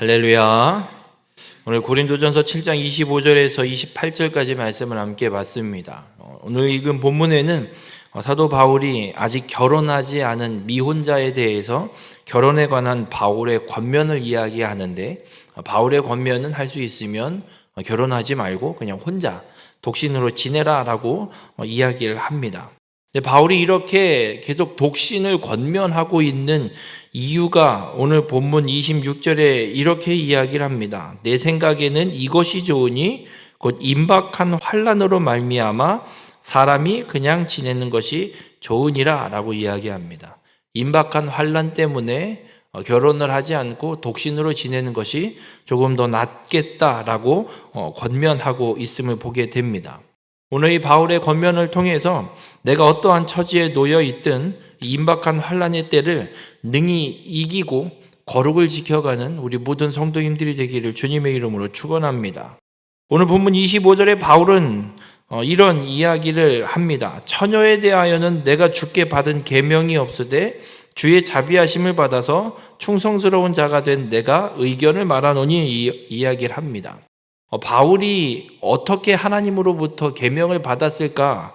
할렐루야. 오늘 고린도전서 7장 25절에서 28절까지 말씀을 함께 봤습니다. 어, 오늘 읽은 본문에는 어, 사도 바울이 아직 결혼하지 않은 미혼자에 대해서 결혼에 관한 바울의 권면을 이야기하는데 어, 바울의 권면은 할 수 있으면 어, 결혼하지 말고 그냥 혼자 독신으로 지내라라고 어, 이야기를 합니다. 바울이 이렇게 계속 독신을 권면하고 있는 이유가 오늘 본문 26절에 이렇게 이야기를 합니다. 내 생각에는 이것이 좋으니 곧 임박한 환란으로 말미암아 사람이 그냥 지내는 것이 좋으니라라고 이야기합니다. 임박한 환란 때문에 어, 결혼을 하지 않고 독신으로 지내는 것이 조금 더 낫겠다라고 어, 권면하고 있음을 보게 됩니다. 오늘 이 바울의 권면을 통해서 내가 어떠한 처지에 놓여 있든 이 임박한 환란의 때를 능히 이기고 거룩을 지켜가는 우리 모든 성도님들이 되기를 주님의 이름으로 축원합니다. 오늘 본문 25절에 바울은 어, 이런 이야기를 합니다. 처녀에 대하여는 내가 주께 받은 계명이 없으되 주의 자비하심을 받아서 충성스러운 자가 된 내가 의견을 말하노니 이 이야기를 합니다. 어, 바울이 어떻게 하나님으로부터 계명을 받았을까?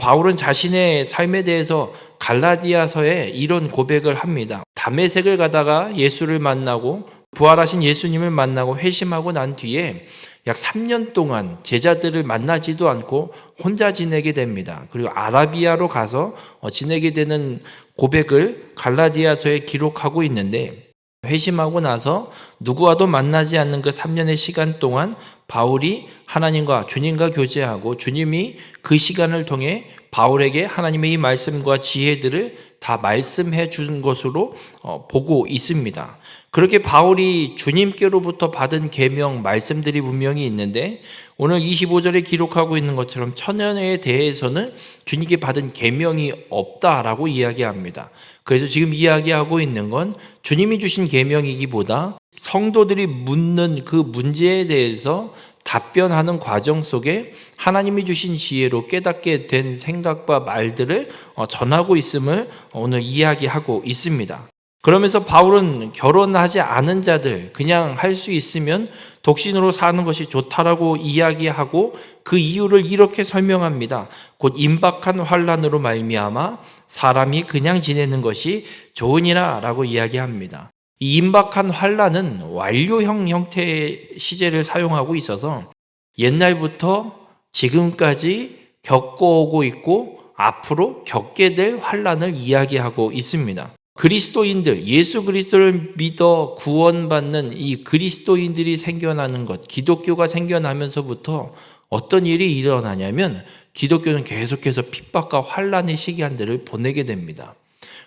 바울은 자신의 삶에 대해서 갈라디아서에 이런 고백을 합니다. 담에색을 가다가 예수를 만나고 부활하신 예수님을 만나고 회심하고 난 뒤에 약 3년 동안 제자들을 만나지도 않고 혼자 지내게 됩니다. 그리고 아라비아로 가서 어, 지내게 되는 고백을 갈라디아서에 기록하고 있는데 회심하고 나서 누구와도 만나지 않는 그 3년의 시간 동안 바울이 하나님과 주님과 교제하고 주님이 그 시간을 통해 바울에게 하나님의 이 말씀과 지혜들을 다 말씀해 준 것으로 어, 보고 있습니다. 그렇게 바울이 주님께로부터 받은 계명 말씀들이 분명히 있는데 오늘 25절에 기록하고 있는 것처럼 천연에 대해서는 주님께 받은 계명이 없다라고 이야기합니다. 그래서 지금 이야기하고 있는 건 주님이 주신 계명이기보다 성도들이 묻는 그 문제에 대해서 답변하는 과정 속에 하나님이 주신 지혜로 깨닫게 된 생각과 말들을 어, 전하고 있음을 오늘 이야기하고 있습니다. 그러면서 바울은 결혼하지 않은 자들 그냥 할 수 있으면 독신으로 사는 것이 좋다라고 이야기하고 그 이유를 이렇게 설명합니다. 곧 임박한 환란으로 말미암아 사람이 그냥 지내는 것이 좋으니라라고 이야기합니다. 이 임박한 환란은 완료형 형태의 시제를 사용하고 있어서 옛날부터 지금까지 겪어오고 있고 앞으로 겪게 될 환란을 이야기하고 있습니다. 그리스도인들, 예수 그리스도를 믿어 구원받는 이 그리스도인들이 생겨나는 것, 기독교가 생겨나면서부터 어떤 일이 일어나냐면 기독교는 계속해서 핍박과 환란의 시기한들을 보내게 됩니다.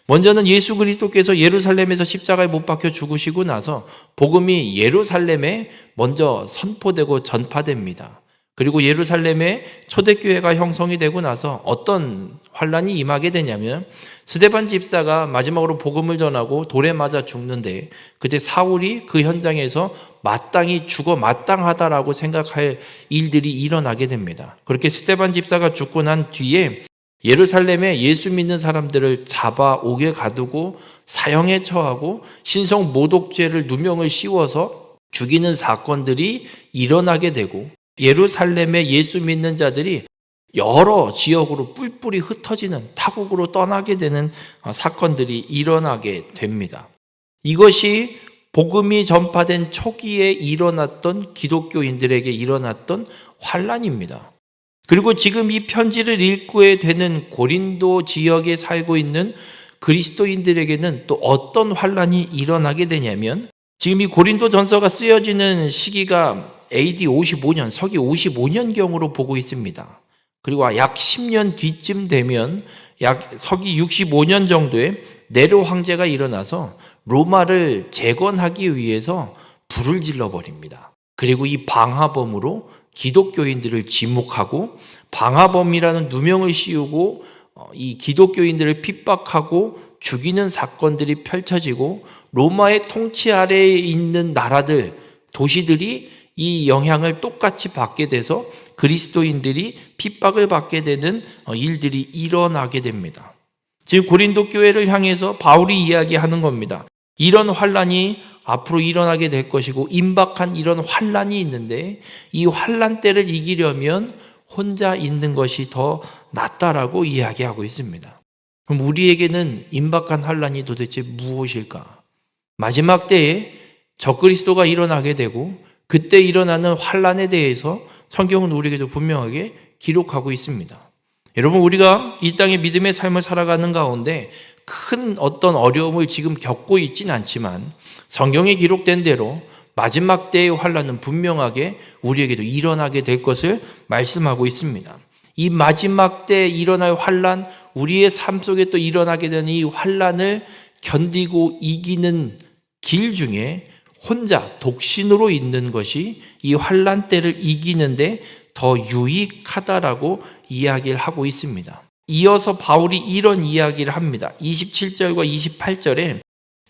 먼저는 예수 그리스도께서 예루살렘에서 십자가에 못 박혀 죽으시고 나서 복음이 예루살렘에 먼저 선포되고 전파됩니다. 그리고 예루살렘에 초대교회가 형성이 되고 나서 어떤 환란이 임하게 되냐면 스데반 집사가 마지막으로 복음을 전하고 돌에 맞아 죽는데 그때 사울이 그 현장에서 마땅히 죽어 마땅하다라고 생각할 일들이 일어나게 됩니다. 그렇게 스데반 집사가 죽고 난 뒤에 예루살렘에 예수 믿는 사람들을 잡아 옥에 가두고 사형에 처하고 신성 모독죄를 누명을 씌워서 죽이는 사건들이 일어나게 되고 예루살렘에 예수 믿는 자들이 여러 지역으로 뿔뿔이 흩어지는 타국으로 떠나게 되는 사건들이 일어나게 됩니다. 이것이 복음이 전파된 초기에 일어났던 기독교인들에게 일어났던 환란입니다. 그리고 지금 이 편지를 읽고에 되는 고린도 지역에 살고 있는 그리스도인들에게는 또 어떤 환란이 일어나게 되냐면 지금 이 고린도 전서가 쓰여지는 시기가 AD 55년, 서기 55년경으로 보고 있습니다. 그리고 약 10년 뒤쯤 되면 약 서기 65년 정도에 네로 황제가 일어나서 로마를 재건하기 위해서 불을 질러 버립니다. 그리고 이 방화범으로 기독교인들을 지목하고 방화범이라는 누명을 씌우고 어, 이 기독교인들을 핍박하고 죽이는 사건들이 펼쳐지고 로마의 통치 아래에 있는 나라들, 도시들이 이 영향을 똑같이 받게 돼서 그리스도인들이 핍박을 받게 되는 어, 일들이 일어나게 됩니다. 지금 고린도 교회를 향해서 바울이 이야기하는 겁니다. 이런 환란이 앞으로 일어나게 될 것이고 임박한 이런 환란이 있는데 이 환란 때를 이기려면 혼자 있는 것이 더 낫다라고 이야기하고 있습니다. 그럼 우리에게는 임박한 환란이 도대체 무엇일까? 마지막 때에 적그리스도가 일어나게 되고 그때 일어나는 환란에 대해서 성경은 우리에게도 분명하게 기록하고 있습니다. 여러분 우리가 이 땅의 믿음의 삶을 살아가는 가운데 큰 어떤 어려움을 지금 겪고 있진 않지만 성경에 기록된 대로 마지막 때의 환란은 분명하게 우리에게도 일어나게 될 것을 말씀하고 있습니다. 이 마지막 때 일어날 환란, 우리의 삶 속에 또 일어나게 되는 이 환란을 견디고 이기는 길 중에 혼자 독신으로 있는 것이 이 환란 때를 이기는데 더 유익하다라고 이야기를 하고 있습니다. 이어서 바울이 이런 이야기를 합니다. 27절과 28절에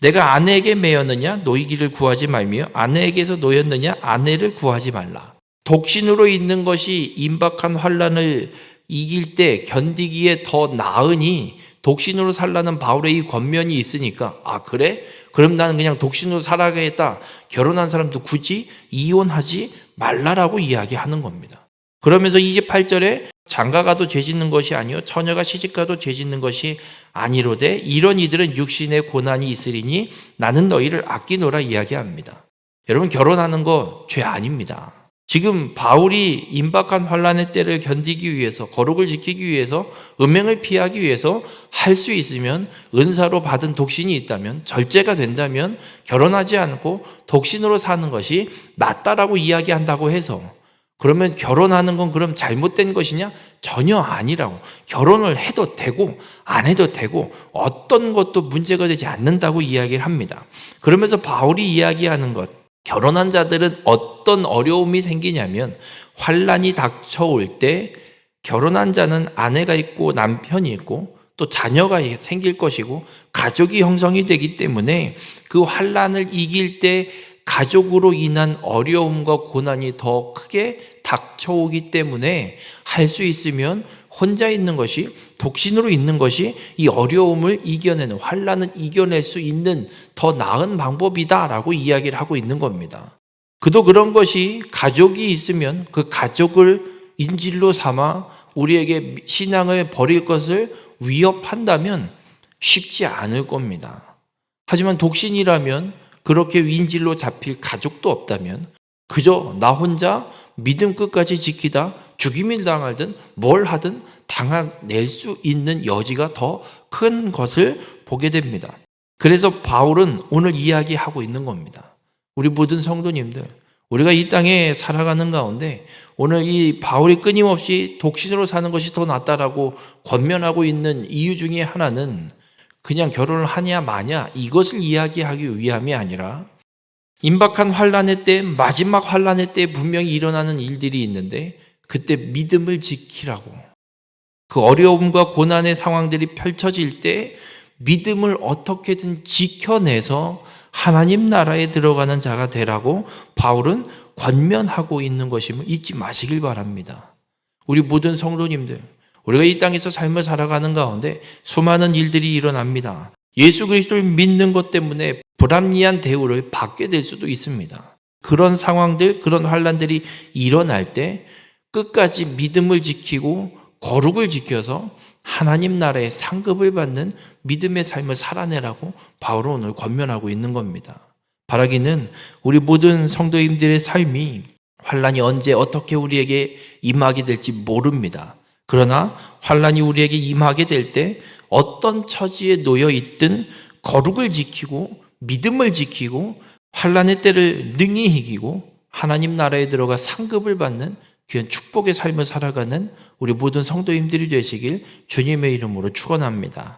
내가 아내에게 매였느냐 노이기를 구하지 말며 아내에게서 노였느냐 아내를 구하지 말라. 독신으로 있는 것이 임박한 환란을 이길 때 견디기에 더 나으니 독신으로 살라는 바울의 이 권면이 있으니까 아 그래? 그럼 나는 그냥 독신으로 살아가겠다. 결혼한 사람도 굳이 이혼하지 말라라고 이야기하는 겁니다. 그러면서 28절에 장가가도 죄 짓는 것이 아니요 처녀가 시집가도 죄 짓는 것이 아니로되 이런 이들은 육신의 고난이 있으리니 나는 너희를 아끼노라 이야기합니다. 여러분 결혼하는 거 죄 아닙니다. 지금 바울이 임박한 환란의 때를 견디기 위해서 거룩을 지키기 위해서 음행을 피하기 위해서 할 수 있으면 은사로 받은 독신이 있다면 절제가 된다면 결혼하지 않고 독신으로 사는 것이 낫다라고 이야기한다고 해서 그러면 결혼하는 건 그럼 잘못된 것이냐? 전혀 아니라고. 결혼을 해도 되고 안 해도 되고 어떤 것도 문제가 되지 않는다고 이야기를 합니다. 그러면서 바울이 이야기하는 것 결혼한 자들은 어떤 어려움이 생기냐면 환란이 닥쳐올 때 결혼한 자는 아내가 있고 남편이 있고 또 자녀가 생길 것이고 가족이 형성이 되기 때문에 그 환란을 이길 때 가족으로 인한 어려움과 고난이 더 크게 닥쳐오기 때문에 할 수 있으면 혼자 있는 것이 독신으로 있는 것이 이 어려움을 이겨내는 환란을 이겨낼 수 있는 더 나은 방법이다라고 이야기를 하고 있는 겁니다. 그도 그런 것이 가족이 있으면 그 가족을 인질로 삼아 우리에게 신앙을 버릴 것을 위협한다면 쉽지 않을 겁니다. 하지만 독신이라면 그렇게 인질로 잡힐 가족도 없다면 그저 나 혼자 믿음 끝까지 지키다 죽임을 당하든 뭘 하든 당해낼 수 있는 여지가 더 큰 것을 보게 됩니다. 그래서 바울은 오늘 이야기하고 있는 겁니다. 우리 모든 성도님들, 우리가 이 땅에 살아가는 가운데 오늘 이 바울이 끊임없이 독신으로 사는 것이 더 낫다라고 권면하고 있는 이유 중에 하나는 그냥 결혼을 하냐 마냐 이것을 이야기하기 위함이 아니라 임박한 환란의 때 마지막 환란의 때 분명히 일어나는 일들이 있는데 그때 믿음을 지키라고 그 어려움과 고난의 상황들이 펼쳐질 때 믿음을 어떻게든 지켜내서 하나님 나라에 들어가는 자가 되라고 바울은 권면하고 있는 것임을 잊지 마시길 바랍니다. 우리 모든 성도님들, 우리가 이 땅에서 삶을 살아가는 가운데 수많은 일들이 일어납니다. 예수 그리스도를 믿는 것 때문에 불합리한 대우를 받게 될 수도 있습니다. 그런 상황들, 그런 환란들이 일어날 때 끝까지 믿음을 지키고 거룩을 지켜서 하나님 나라의 상급을 받는 믿음의 삶을 살아내라고 바울은 오늘 권면하고 있는 겁니다. 바라기는 우리 모든 성도님들의 삶이 환란이 언제 어떻게 우리에게 임하게 될지 모릅니다. 그러나 환란이 우리에게 임하게 될 때 어떤 처지에 놓여 있든 거룩을 지키고 믿음을 지키고 환란의 때를 능히 이기고 하나님 나라에 들어가 상급을 받는 귀한 축복의 삶을 살아가는 우리 모든 성도님들이 되시길 주님의 이름으로 축원합니다.